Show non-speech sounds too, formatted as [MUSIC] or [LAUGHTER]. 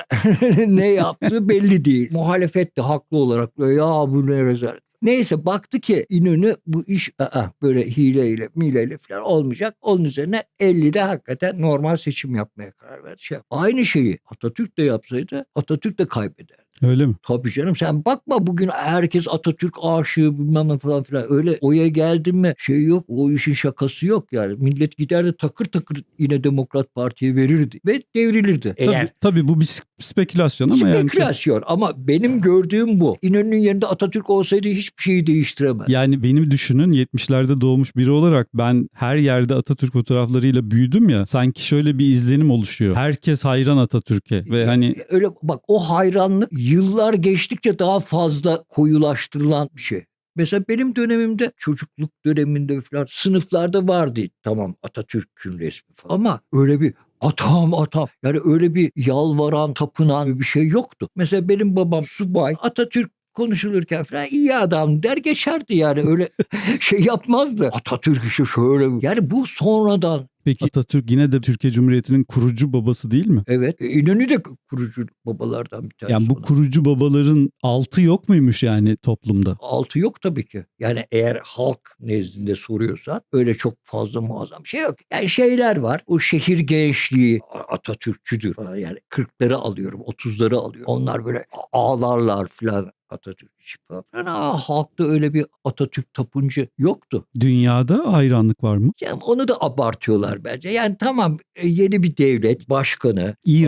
[LAUGHS] ne yaptığı belli değil. Muhalefet de haklı olarak ya bu ne rezalet. Neyse baktı ki İnönü bu iş aa, böyle hileyle mileyle falan olmayacak. Onun üzerine 50'de hakikaten normal seçim yapmaya karar verdi. Şey, aynı şeyi Atatürk de yapsaydı Atatürk de kaybeder. Öyle mi? Tabii canım sen bakma bugün herkes Atatürk aşığı bilmem ne falan filan. Öyle oya geldin mi şey yok o işin şakası yok yani. Millet giderdi takır takır yine Demokrat Parti'ye verirdi ve devrilirdi. Tabii, Eğer tabii bu bir sp- spekülasyon ama yani şey- spekülasyon ama benim gördüğüm bu. İnönü'nün yerinde Atatürk olsaydı hiçbir şeyi değiştiremez. Yani benim düşünün 70'lerde doğmuş biri olarak ben her yerde Atatürk fotoğraflarıyla büyüdüm ya. Sanki şöyle bir izlenim oluşuyor. Herkes hayran Atatürk'e ve hani Öyle bak o hayranlık yıllar geçtikçe daha fazla koyulaştırılan bir şey. Mesela benim dönemimde çocukluk döneminde falan sınıflarda vardı tamam Atatürk'ün resmi falan. Ama öyle bir atam atam yani öyle bir yalvaran tapınan bir şey yoktu. Mesela benim babam subay Atatürk konuşulurken falan iyi adam der geçerdi yani öyle [LAUGHS] şey yapmazdı. Atatürk işte şöyle yani bu sonradan peki Atatürk yine de Türkiye Cumhuriyeti'nin kurucu babası değil mi? evet e, İnönü de kurucu babalardan bir tanesi. Yani bu olan. kurucu babaların altı yok muymuş yani toplumda? altı yok tabii ki. Yani eğer halk nezdinde soruyorsan öyle çok fazla muazzam şey yok. Yani şeyler var. O şehir gençliği Atatürkçüdür. Yani 40'ları alıyorum, 30'ları alıyorum. Onlar böyle ağlarlar falan Atatürk için falan. Aa, halkta öyle bir Atatürk tapıncı yoktu. Dünyada hayranlık var mı? Yani onu da abartıyorlar bence. Yani tamam e, yeni bir devlet başkanı İran